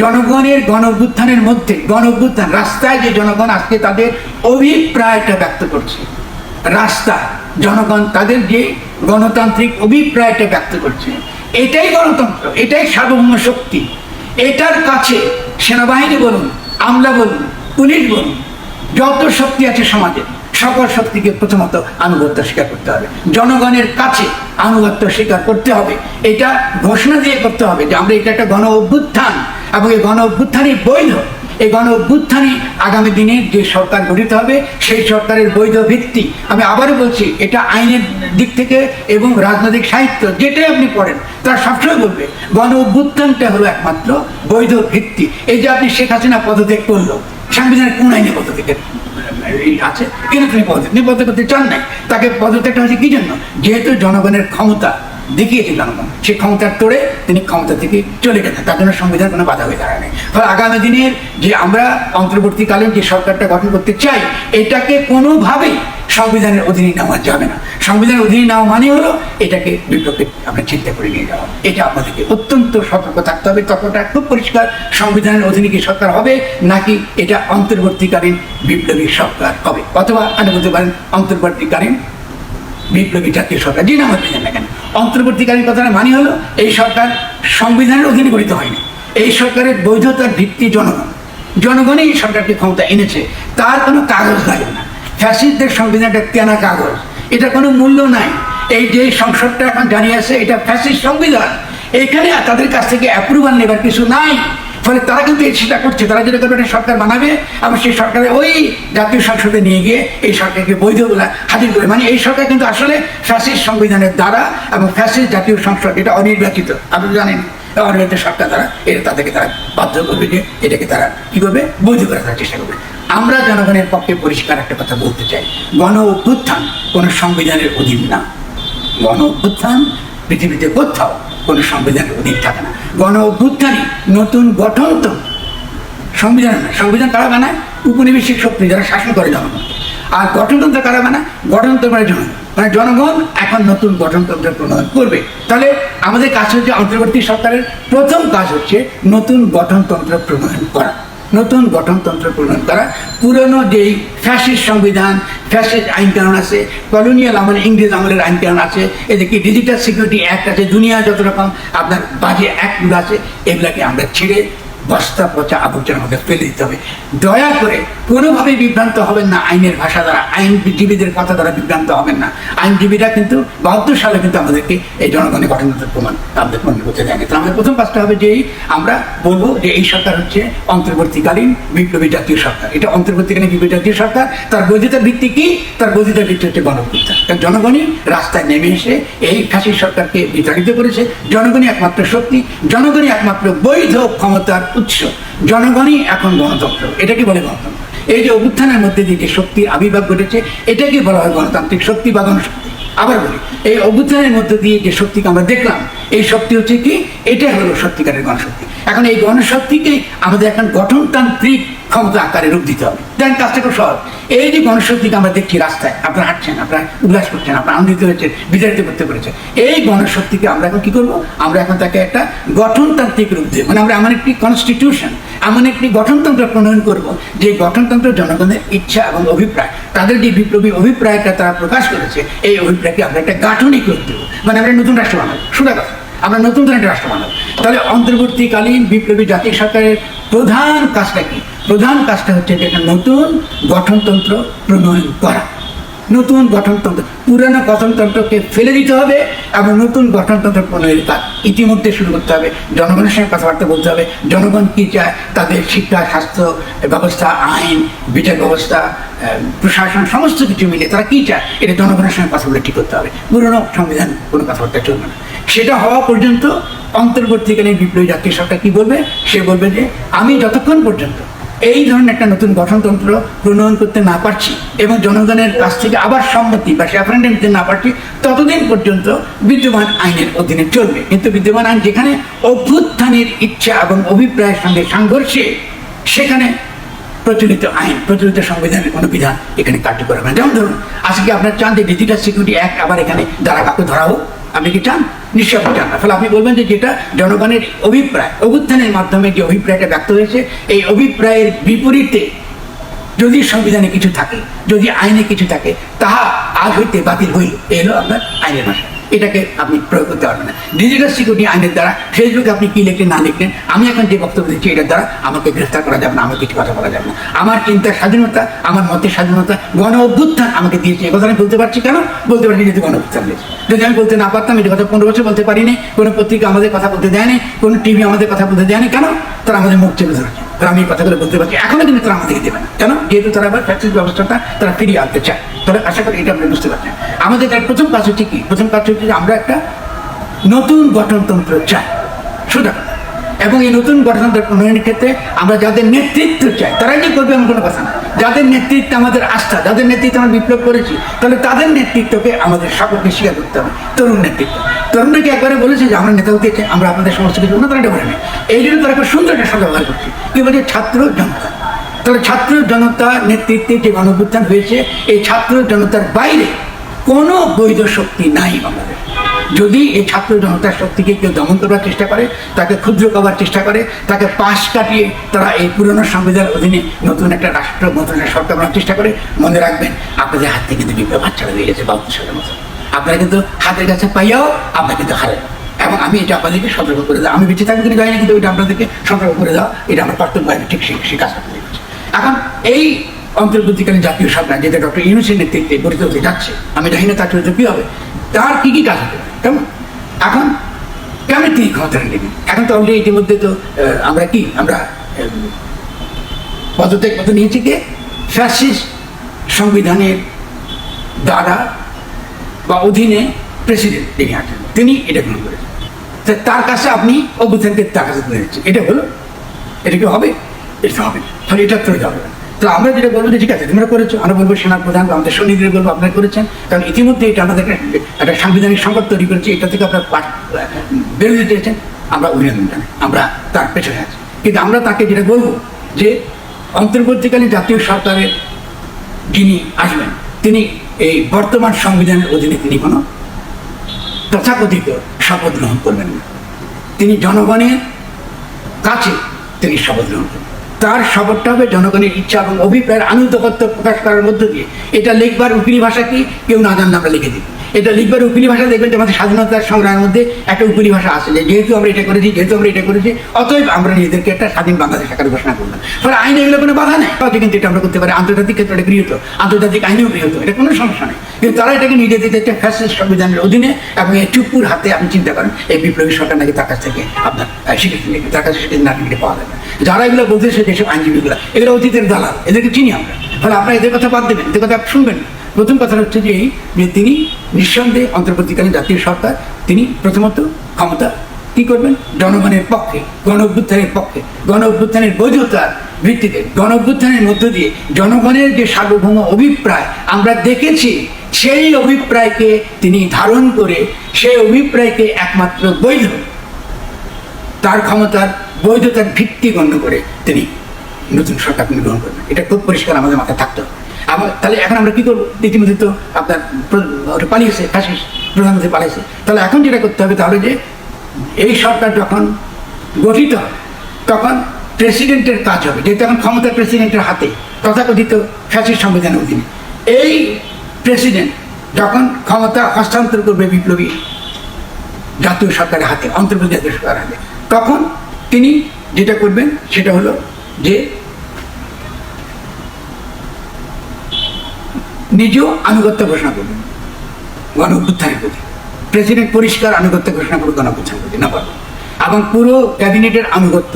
জনগণের গণ অভ্যুত্থানের মধ্যে গণ অভ্যুত্থান রাস্তায় যে জনগণ আজকে তাদের অভিপ্রায়টা ব্যক্ত করছে, রাস্তা, জনগণ তাদের যে গণতান্ত্রিক অভিপ্রায়টা ব্যক্ত করছে, এটাই গণতন্ত্র, এটাই সার্বভৌম শক্তি, এটার কাছে সেনাবাহিনী বলুন, আমলা বলুন, পুলিশ বলুন, যত শক্তি আছে সমাজে, সকল শক্তিকে প্রথমত আনুগত্য স্বীকার করতে হবে, জনগণের কাছে আনুগত্য স্বীকার করতে হবে, এটা ঘোষণা দিয়ে করতে হবে যে আমরা এটা একটা গণ অভ্যুত্থান এবং এই গণ অভ্যুত্থানই বৈধ। এই গণ অভ্যুত্থানই আগামী দিনে যে সরকার গঠিত হবে, সেই সরকারের বৈধ ভিত্তি। আমি আবারও বলছি, এটা আইনের দিক থেকে এবং রাজনৈতিক সাহিত্য, যেটাই আপনি পড়েন, তারা সবসময় বলবে গণ অভ্যুত্থানটা হলো একমাত্র বৈধ ভিত্তি। এই যে আপনি শেখ হাসিনা পদত্যাগ করল, সাংবিধানিক কোন আইনে পদত্যাগের আছে? কেন তিনি পদত্যাগ তিনি পদত্যাগ করতে চান নাই? তাকে পদত্যাগটা হচ্ছে কি জন্য? যেহেতু জনগণের ক্ষমতা দেখিয়েছে জনগণ, সেই ক্ষমতার তোড়ে তিনি ক্ষমতা থেকে চলে গেছেন, তার জন্য সংবিধান কোনো বাধা হয়ে দাঁড়ায় ফলে আগামী দিনের যে আমরা অন্তর্বর্তীকালীন যে সরকারটা গঠন করতে চাই, এটাকে কোনোভাবেই সংবিধানের অধীনে নেওয়া যাবে না। সংবিধানের অধীনে নেওয়া মানে হলো এটাকে বিপ্লবকে আমরা চিন্তা করে নিয়ে যাওয়া। এটা আমাদেরকে অত্যন্ত সতর্ক থাকতে হবে। ততটা খুব পরিষ্কার সংবিধানের অধীনে কি সরকার হবে, নাকি এটা অন্তর্বর্তীকালীন বিপ্লবী সরকার হবে? অথবা আপনি বলতে পারেন, অন্তর্বর্তীকালীন বিপ্লবী জাতীয় সরকার। যে নাম আপনি না কেন? অন্তর্বর্তীকালীন কথাটা মানি হলো, এই সরকার সংবিধানের অধীনে গঠিত হয়নি। এই সরকারের বৈধতার ভিত্তি জনগণ। জনগণই এই সরকারকে ক্ষমতা এনেছে। তার কোনো কাগজ লাগে না। ফ্যাসিস্টদের সংবিধানটা কেনা কাগজ? এটা কোনো মূল্য নাই। এই যে সংসদটা এখন জানিয়ে আছে, এটা ফ্যাসিস্ট সংবিধান। এখানে তাদের কাছ থেকে অ্যাপ্রুভাল নেবার কিছু নাই। ফলে তারা কিন্তু সেটা করছে। তারা যেটা একটা সরকার বানাবে এবং সেই সরকারে ওই জাতীয় সংসদে নিয়ে গিয়ে এই সরকারকে বৈধ বলে হাজির করে। মানে এই সরকার কিন্তু আসলে ফ্যাসিস্ট সংবিধানের দ্বারা এবং ফ্যাসিস্ট জাতীয় সংসদ, এটা অনির্বাচিত। আপনি জানেন, অনির্বাচিত সরকার দ্বারা এটা তাদেরকে তারা বাধ্য করবে যে এটাকে তারা কী করবে? বৈধ করে রাখার চেষ্টা করবে। আমরা জনগণের পক্ষে পরিষ্কার একটা কথা বলতে চাই। গণ অভ্যুত্থান কোনো সংবিধানের অধীন না। গণ অভ্যুত্থান পৃথিবীতে কোথাও কোনো সংবিধানের অধীন থাকে না। গণ অভ্যুত্থানই নতুন গঠনতন্ত্র সংবিধান না সংবিধান কারা বানায়? উপনিবেশিক শক্তি যারা শাসন করে জনগণ। আর গঠনতন্ত্র কারা বানায়? গঠনতন্ত্র মানে জনগণ। মানে জনগণ এখন নতুন গঠনতন্ত্র প্রণয়ন করবে। তাহলে আমাদের কাজ হচ্ছে অন্তর্বর্তী সরকারের প্রথম কাজ হচ্ছে নতুন গঠনতন্ত্র প্রণয়ন করা। নতুন গঠনতন্ত্র প্রণয়ন করা। পুরনো যেই ফ্যাসিস সংবিধান ফ্যাসিস আইন কানুন আছে কলোনিয়াল আমলে, ইংরেজ আমলের আইন কানুন আছে, এদিকে ডিজিটাল সিকিউরিটি অ্যাক্ট আছে, দুনিয়া যত রকম, আপনার বাজে অ্যাক্টগুলো আছে, এগুলাকে আমরা ছেড়ে বস্তা পচা আবর্জনার মধ্যে ফেলে দিতে হবে। দয়া করে, কোনোভাবেই বিভ্রান্ত হবেন না আইনের ভাষা দ্বারা। আইনজীবীদের কথা দ্বারা বিভ্রান্ত হবেন না। আইনজীবীরা কিন্তু বাহাত্তর সালে কিন্তু আমাদেরকে এই জনগণের গঠনতন্ত্র প্রমাণ আমাদের মনে করতে দেয়নি। তো আমাদের প্রথম কাজটা হবে যে আমরা বলব যে এই সরকার হচ্ছে অন্তর্বর্তীকালীন বিপ্লবী জাতীয় সরকার। এটা অন্তর্বর্তীকালীন বিপ্লবী জাতীয় সরকার, তার বৈধতার ভিত্তি কি? তার বৈধতার ভিত্তি হচ্ছে গণপ্রত্যান কারণ জনগণই রাস্তায় নেমে এসে এই ফাঁসির সরকারকে বিতাড়িত করেছে। জনগণই একমাত্র শক্তি, জনগণই একমাত্র বৈধ ক্ষমতার উৎস। জনগণই এখন গণতন্ত্র। এটাকে বলে গণতন্ত্র। এই যে অভ্যুত্থানের মধ্যে দিয়ে যে শক্তির আবির্ভাব ঘটেছে, এটাকে বলা হয় গণতান্ত্রিক শক্তি বা গণশক্তি। আবার বলি, এই অভ্যুত্থানের মধ্যে দিয়ে যে শক্তিকে আমরা দেখলাম এই শক্তি হচ্ছে কি? এটাই হলো সত্যিকারের গণশক্তি। এখন এই গণশক্তিকে আমাদের এখন গঠনতান্ত্রিক ক্ষমতা আকারে রূপ দিতে হবে। দেন কাজটা খুব সহজ। এই যে গণশক্তিকে আমরা দেখছি রাস্তায়, আপনারা হাঁটছেন, আপনারা উল্লাস করছেন, আপনারা আনন্দিত হয়েছেন, বিতাড়িত করতে পেরেছেন। এই গণশক্তিকে আমরা এখন কি করব? আমরা এখন তাকে একটা গঠনতান্ত্রিক রূপ দেবো মানে আমরা এমন একটি কনস্টিটিউশন এমন একটি গঠনতন্ত্র প্রণয়ন করব, যে গঠনতন্ত্র জনগণের ইচ্ছা এবং অভিপ্রায়, তাদের যে বিপ্লবী অভিপ্রায়টা তারা প্রকাশ করেছে, এই অভিপ্রায়কে আমরা একটা গাঠনিক রূপ দেবো। মানে আমরা নতুন রাষ্ট্র বানাবো। শুনে কথা। আমরা নতুন ধরনের রাষ্ট্র বানাবো। তাহলে অন্তর্বর্তীকালীন বিপ্লবী জাতীয় সরকারের প্রধান কাজটা কি? প্রধান কাজটা হচ্ছে একটা নতুন গঠনতন্ত্র প্রণয়ন করা। নতুন গঠনতন্ত্র, পুরানো গঠনতন্ত্রকে ফেলে দিতে হবে এবং নতুন গঠনতন্ত্র প্রণয়নের কাজ ইতিমধ্যে শুরু করতে হবে, জনগণের সঙ্গে কথাবার্তা বলতে হবে। জনগণ কী চায়? তাদের শিক্ষা, স্বাস্থ্য, ব্যবস্থা, আইন, বিচার ব্যবস্থা প্রশাসন, সমস্ত কিছু মিলে তারা কী চায়? এটা জনগণের সঙ্গে কথা বলে ঠিক করতে হবে। পুরনো সংবিধান, কোনো কথাবার্তা চলবে না। সেটা হওয়া পর্যন্ত অন্তর্বর্তীকালীন বিপ্লবী জাতীয় সরকার কি বলবে? সে বলবে যে, আমি যতক্ষণ পর্যন্ত এই ধরনের একটা নতুন গঠনতন্ত্র প্রণয়ন করতে না পারছি এবং জনগণের কাছ থেকে আবার সম্মতি বা রেফারেন্ডাম দিতে না পারছি, ততদিন পর্যন্ত বিদ্যমান আইনের অধীনে চলবে। কিন্তু বিদ্যমান আইন যেখানে অভ্যুত্থানের ইচ্ছা এবং অভিপ্রায়ের সঙ্গে সংঘর্ষে, সেখানে প্রচলিত আইন, প্রচলিত সংবিধানের কোনো বিধান এখানে কার্যকর হবে না। যেমন ধরুন, আজকে আপনার চান যে ডিজিটাল সিকিউরিটি অ্যাক্ট আবার এখানে দ্বারা কাউকে ধরা হোক। আপনি কি চান? নিশ্চয় চান না। ফলে আপনি বলবেন যে যেটা জনগণের অভিপ্রায়, অভ্যুত্থানের মাধ্যমে যে অভিপ্রায়টা ব্যক্ত হয়েছে, এই অভিপ্রায়ের বিপরীতে যদি সংবিধানে কিছু থাকে, যদি আইনে কিছু থাকে, তাহা আজ হইতে বাতিল হইল। এলো আপনার আইনের ভাষা। এটাকে আপনি প্রয়োগ করতে পারবেন না। ডিজিটাল সিকিউরিটি আইনের দ্বারা ফেসবুকে আপনি কি লিখলেন, না লিখলেন, আমি এখন যে বক্তব্য দিচ্ছি, এটার দ্বারা আমাকে গ্রেফতার করা যাবে না আমার কিছু কথা বলা যাবে না। আমার চিন্তার স্বাধীনতা, আমার মতের স্বাধীনতা, গণ অভ্যুত্থান আমাকে দিয়েছে। এই কথা আমি বলতে পারছি কেন? বলতে পারি যদি গণ অভ্যুত্থান দিয়েছে যদি আমি বলতে না পারতাম, এই কথা পনেরো বছর বলতে পারিনি, কোনো পত্রিকা আমাদের কথা বলতে দেয়নি, কোনো টিভি আমাদের কথা বলতে দেয়নি, কেন? তারা আমাদের মুখ চেপে ধরেছে। তারা এই কথাগুলো বলতে পারছি এখনও কিন্তু তারা আমাদেরকে দেবে না। কেন? যেহেতু তারা আবার ফ্যাক্টরি ব্যবস্থাটা তারা ফিরিয়ে আনতে চায়। তাহলে আশা করি এটা আপনি বুঝতে পারছেন। আমাদের তার প্রথম কাজ হচ্ছে কি? প্রথম কাজ হচ্ছে যে আমরা একটা নতুন গঠনতন্ত্র চাই। সুতরাং, এবং এই নতুন গঠনতন্ত্র প্রণয়নের ক্ষেত্রে আমরা যাদের নেতৃত্ব চাই, তারাই যে করবে এমন কোনো কথা না। যাদের নেতৃত্বে আমাদের আস্থা, যাদের নেতৃত্বে আমরা বিপ্লব করেছি, তাহলে তাদের নেতৃত্বকে আমাদের সকলকে স্বীকার করতে হবে। তরুণ নেতৃত্ব। তরুণরা কি একবারে বলেছে যে, আমরা নেতা হতে আমরা আপনাদের সমস্ত কিছু উন্নত এটা বলে নেই এই জন্য তারা একটা সুন্দর একটা ব্যবহার করছে। কি বলছে ছাত্র জনতা। তাহলে ছাত্র জনতা নেতৃত্বে যে গণভ্যুত্থান হয়েছে, এই ছাত্র জনতার বাইরে কোনো বৈধ শক্তি নাই বাংলাদেশ। যদি এই ছাত্র জনতার শক্তিকে কেউ দমন করার চেষ্টা করে, তাকে ক্ষুদ্র করার চেষ্টা করে, তাকে পাশ কাটিয়ে তারা এই পুরনো সংবিধান অধীনে নতুন একটা রাষ্ট্র, নতুন একটা সরকার বানানোর চেষ্টা করে, মনে রাখবেন, আপনাদের হাত থেকে কিন্তু বিপ্লব হাতছাড়া হয়ে গেছে বাউত্তর সালের মতো। আপনারা কিন্তু হাতের কাছে পাইয়াও আপনারা কিন্তু হারেন। এবং আমি এটা আপনাদেরকে সতর্ক করে দাও আমি বেঁচে জানি না কিন্তু ওইটা আপনাদেরকে সতর্ক করে দাও এটা আমার কর্তব্য, আমি ঠিক সেই করে দিচ্ছি। এখন এই অন্তর্বর্তীকালীন জাতীয় সরকার, যেটা ডক্টর ইউনুসের নেতৃত্বে গঠিত হতে যাচ্ছে, আমি জানি না তার চরিত্র কী হবে, তার কী কী কাজ হবে? কেমন? এখন তিনি ক্ষমতাটা নেবেন এখন তো অলরেডি ইতিমধ্যে তো আমরা কি? আমরা পদত্যাগ পথ নিয়েছি কে? ফ্যাসিস্ট সংবিধানের দ্বারা বা অধীনে প্রেসিডেন্ট তিনি আছেন। তিনি এটা গ্রহণ করেছেন। তা তার কাছে আপনি অভ্যুত্থানকে তার কাছে তুলে এটা হলো? এটা কি হবে? এটা হবে। তাহলে এটা তৈরি হবে না। তো আমরা যেটা বলব যে ঠিক আছে, তোমরা করেছ, আমরা বলব সেনা প্রধান, আমাদের সৈনিকদের বলব আপনারা করেছেন। কারণ ইতিমধ্যে এটা আমাদের একটা সাংবিধানিক সংকট তৈরি করেছে, এটা থেকে আপনারা বেরোতে চেয়েছেন, আমরা অভিনন্দন জানাই আমরা তার পেছনে আছি। কিন্তু আমরা তাকে যেটা বলব যে, অন্তর্বর্তীকালীন জাতীয় সরকারের যিনি আসবেন, তিনি এই বর্তমান সংবিধানের অধীনে তিনি কোনো তথাকথিত শপথ গ্রহণ করবেন না। তিনি জনগণের কাছে তিনি শপথ গ্রহণ করবেন। তার সবরটা হবে জনগণের ইচ্ছা এবং অভিপ্রায়ের আনন্দকত্ব প্রকাশ করার মধ্য দিয়ে। এটা লিখবার উকিলি ভাষা কি? কেউ না জানলে আমরা লিখে দিই। এটা লিখবার উকিলি ভাষা দেখবেন যে আমাদের স্বাধীনতার সংগ্রামের মধ্যে একটা উকিলি ভাষা আছে যে যেহেতু আমরা এটা করেছি, যেহেতু আমরা এটা করেছি, অতএব আমরা নিজেদেরকে একটা স্বাধীন বাংলাদেশ আকারে ঘোষণা করলাম। ফলে আইনে এগুলো কোনো বাধা নেই। কিন্তু এটা আমরা করতে পারি। আন্তর্জাতিক ক্ষেত্রে গৃহীত। আন্তর্জাতিক আইনেও গৃহীত। এটা কোনো সমস্যা নেই। কিন্তু তারা এটাকে নিজেদের একটা ফ্যাসিস্ট সংবিধানের অধীনে এবং এই চুপুর হাতে আপনি চিন্তা করেন, এই বিপ্লবী সরকার নাকি তার কাছ থেকে আপনার স্বীকৃতি তার কাছে স্বীকৃতি না নিলে পাওয়া যাবে। যারা এগুলো বলতেছে যেসব আইনজীবীগুলো, এগুলো অতীতের দালাল। এদেরকে চিনি আমরা। ফলে আপনারা এদের কথা বাদ দেবেন। এদের কথা শুনবেন না। প্রথম কথা হচ্ছে যে এই যে তিনি নিঃসন্দেহে অন্তর্বর্তীকালীন জাতীয় সরকার, তিনি প্রথমত ক্ষমতা কি করবেন? জনগণের পক্ষে গণ অভ্যুত্থানের পক্ষে গণ অভ্যুত্থানের বৈধতার ভিত্তিতে গণ অভ্যুত্থানের মধ্য দিয়ে জনগণের যে সার্বভৌম অভিপ্রায় আমরা দেখেছি, সেই অভিপ্রায়কে তিনি ধারণ করে, সেই অভিপ্রায়কে একমাত্র বৈধ, তার ক্ষমতার বৈধতার ভিত্তি গণ্য করে তিনি নতুন সরকার গ্রহণ করবেন। এটা খুব পরিষ্কার আমাদের মাথায় থাকতে হবে। আমার তাহলে এখন আমরা কি করব? ইতিমধ্যে তো আপনার পালিয়েছে ফ্যাসিস প্রধানমন্ত্রী পালিয়েছে। তাহলে এখন যেটা করতে হবে তাহলে যে এই সরকার যখন গঠিত তখন প্রেসিডেন্টের কাজ হবে। যেহেতু এখন ক্ষমতা প্রেসিডেন্টের হাতে, তথাকথিত ফ্যাসির সংবিধানের অধীনে। এই প্রেসিডেন্ট যখন ক্ষমতা হস্তান্তর করবে বিপ্লবী জাতীয় সরকারের হাতে অন্তর্বর্তী জাতীয় সরকারের হাতে, তখন তিনি যেটা করবেন, সেটা হলো যে নিজেও আনুগত্য ঘোষণা করবেন। গণ অভ্যুত্থানের প্রতি। প্রেসিডেন্ট পরিষ্কার আনুগত্য ঘোষণা করবে গণ অভ্যুত্থানের প্রতি না পারবে এবং পুরো ক্যাবিনেটের আনুগত্য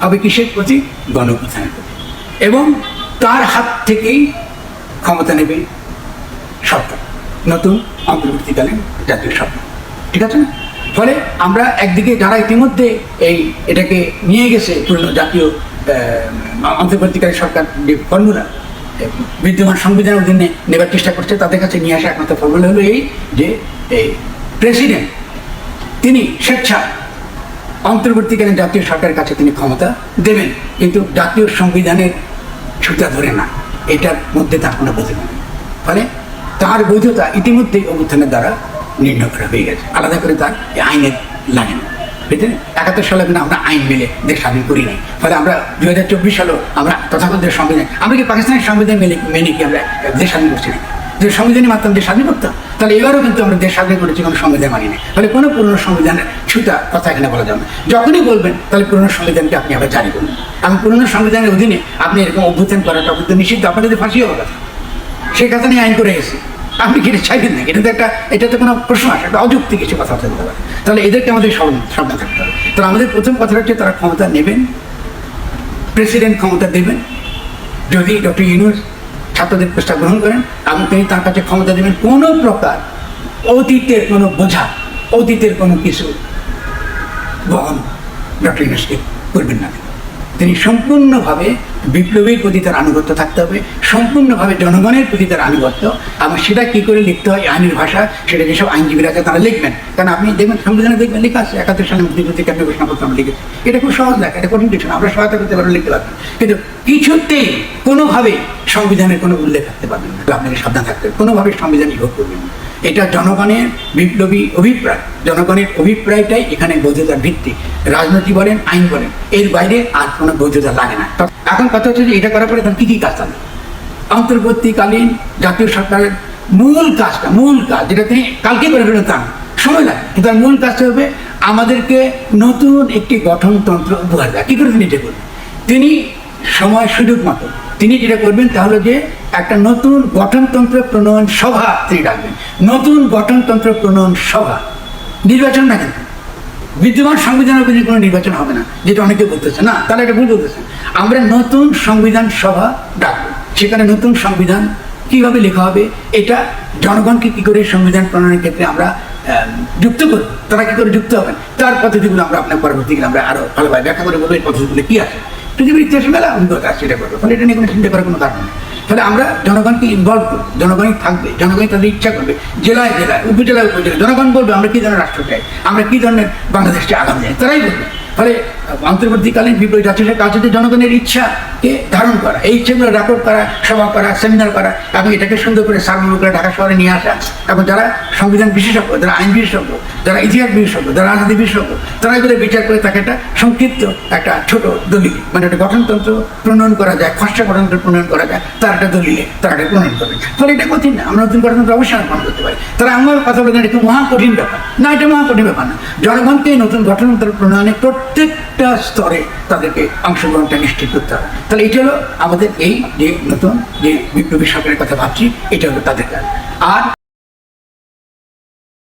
হবে কিসের প্রতি? গণ অভ্যুত্থানের প্রতি। এবং তার হাত থেকেই ক্ষমতা নেবে সরকার। নতুন অন্তর্বর্তীকালীন জাতীয় সরকার। ঠিক আছে ফলে আমরা একদিকে যারা ইতিমধ্যে এই এটাকে নিয়ে গেছে পুরনো জাতীয় অন্তর্বর্তীকালীন সরকার যে ফর্মুলা বিদ্যমান সংবিধানের অধীনে নেবার চেষ্টা করছে, তাদের কাছে নিয়ে আসা একমাত্র ফর্মুলা হলো এই যে, এই প্রেসিডেন্ট, তিনি স্বেচ্ছা অন্তর্বর্তীকালীন জাতীয় সরকারের কাছে তিনি ক্ষমতা দেবেন, কিন্তু জাতীয় সংবিধানের ছুতা ধরে না, এটার মধ্যে তার কোনো বৈধতা নেই। ফলে তার বৈধতা ইতিমধ্যেই অভ্যুত্থানের দ্বারা নির্ণয় করা হয়ে গেছে। আলাদা করে তার আইনের লাগে না বুঝলেন একাত্তর সালে কিন্তু আমরা আইন মেলে দেশ স্বাধীন করি নাই। ফলে আমরা দু হাজার চব্বিশ সালেও আমরা তথাকথিত সংবিধান আমরা কি পাকিস্তানের সংবিধান মেনে মেনে কি আমরা দেশ স্বাধীন করছি না? যে সংবিধানের মাধ্যমে দেশ স্বাধীন করতাম, তাহলে এবারও কিন্তু আমরা দেশ স্বাধীন করেছি, কোনো সংবিধান মানি না ফলে কোনো পুরনো সংবিধানের ছুতা কথা এখানে বলা যাবে যখনই বলবেন, তাহলে পুরনো সংবিধানকে আপনি আবার জারি করুন। এবং পুরনো সংবিধানের অধীনে আপনি এরকম অভ্যুত্থান করাটা কিন্তু নিষিদ্ধ। আপনাদের ফাঁসি হবে কথা। সেই কথা নিয়ে আইন করে গেছে। আপনি কি এটা চাইবেন না এটা একটা এটা তো কোনো প্রশ্ন আসে, একটা অযুক্তি কিছু কথা থাকতে পারে। তাহলে এদেরকে আমাদের সাবধান থাকতে হবে। তাহলে আমাদের প্রথম কথা হচ্ছে তারা ক্ষমতা নেবেন, প্রেসিডেন্ট ক্ষমতা দেবেন, যদি ডক্টর ইউনুস ছাত্রদের প্রস্তাব গ্রহণ করেন এবং তিনি তার কাছে ক্ষমতা দেবেন, কোনো প্রকার অতীতের কোনো বোঝা, অতীতের কোনো কিছু বহন ডক্টর ইউনুসকে করবেন না তিনি সম্পূর্ণভাবে বিপ্লবীর প্রতি তার আনুগত্য থাকতে হবে, সম্পূর্ণভাবে জনগণের প্রতি তার আনুগত্য। এবং সেটা কী করে লিখতে হয়? আইনের ভাষা, সেটা যেসব আইনজীবীরা আছে তারা লিখবেন। কারণ আপনি দেখবেন, সংবিধানে দেখবেন লেখা আছে, একাত্তর সালে মুক্তিযুদ্ধ কেন্দ্র ঘোষণাপত্র আমরা লিখেছি। এটা খুব সহজ লেখা, এটা কঠিন কিছু না। আমরা সহায়তা করতে পারবেন, লিখতে পারবেন। কিন্তু কিছুতেই কোনোভাবে সংবিধানের কোনো উল্লেখ থাকতে পারবেন আপনাকে সাবধান থাকতে হবে। কোনোভাবে সংবিধান ইভোগ করবেন না। এটা জনগণের বিপ্লবী অভিপ্রায়, জনগণের অভিপ্রায়টাই এখানে বৈধতার ভিত্তি। রাজনীতি বলেন, আইন বলেন, এর বাইরে আর কোনো বৈধতা লাগে না। এখন কথা হচ্ছে যে এটা করার পরে তার কী কী কাজ থাকবে অন্তর্বর্তীকালীন জাতীয় সরকারের মূল কাজটা, মূল কাজ যেটা তিনি কালকে করে ফেলেন তা। সময় লাগে। কিন্তু তার মূল কাজটা হবে আমাদেরকে নতুন একটি গঠনতন্ত্র উপহার দেয় কী করে তিনি এটা করবেন? তিনি সময় সুযোগ মতো তিনি যেটা করবেন তাহলে যে একটা নতুন গঠনতন্ত্র প্রণয়ন সভা তিনি ডাকবেন। নতুন গঠনতন্ত্র প্রণয়ন সভা। নির্বাচন না কিন্তু। বিদ্যমান সংবিধানের উপরে কোনো নির্বাচন হবে না, যেটা অনেকে বলতেছে। না, তাহলে এটা ভুল বলতেছে। আমরা নতুন সংবিধান সভা ডাকবো। সেখানে নতুন সংবিধান কীভাবে লেখা হবে, এটা জনগণকে কি করে সংবিধান প্রণয়নের ক্ষেত্রে আমরা যুক্ত করব, তারা কি করে যুক্ত হবেন, তার পদ্ধতিগুলো আমরা আপনার পরবর্তীকালে আমরা আরও ভালোভাবে ব্যাখ্যা করে বলব, এই পদ্ধতিগুলো কি আছে। পৃথিবীর ইতিহাস মেলা আছে সেটা করব। ফলে এটা নিয়ে কোনো চিন্তা করার কোনো কারণ নেই। তাহলে আমরা জনগণকে ইনভলভ করব, জনগণই থাকবে, জনগণই তাদের ইচ্ছা করবে, জেলায় জেলায়, উপজেলায় উপজেলায়, জনগণ বলবে, আমরা কী ধরনের রাষ্ট্র চাই? আমরা কী ধরনের বাংলাদেশকে আগাম যাই তারাই বলবে। ফলে অন্তর্বর্তীকালীন বিপ্লবী কাজ হচ্ছে জনগণের ইচ্ছাকে ধারণ করা, এই ইচ্ছাগুলো রেকর্ড করা, সভা করা সেমিনার করা, এবং এটাকে সুন্দর করে করে ঢাকা শহরে নিয়ে আসা, এবং যারা সংবিধান বিশেষজ্ঞ, যারা আইন বিশেষজ্ঞ, যারা ইতিহাস বিশেষজ্ঞ, যারা রাজনীতি বিশেষজ্ঞ, তারা এগুলো বিচার করে তাকে একটা সংক্ষিপ্ত একটা ছোট দলিল মানে একটা গঠনতন্ত্র প্রণয়ন করা যায়, খসড়া গঠনতন্ত্র প্রণয়ন করা যায়, তার একটা দলিলে তারা এটা প্রণয়ন করবে ফলে এটা কঠিন না, আমরা নতুন গঠনতন্ত্র অবশ্যই প্রণয়ন করতে পারি। তারা আমার কথা বলে এটা মহা কঠিন ব্যাপার। না, এটা মহা কঠিন ব্যাপার না। জনগণকে নতুন গঠনতন্ত্র প্রণয়নে প্রত্যেকটা স্তরে তাদেরকে অংশগ্রহণটা নিশ্চিত করতে হবে। তাহলে এটা হলো আমাদের এই যে নতুন যে বিপ্লবী সরকারের কথা ভাবছি, এটা হলো তাদের। আর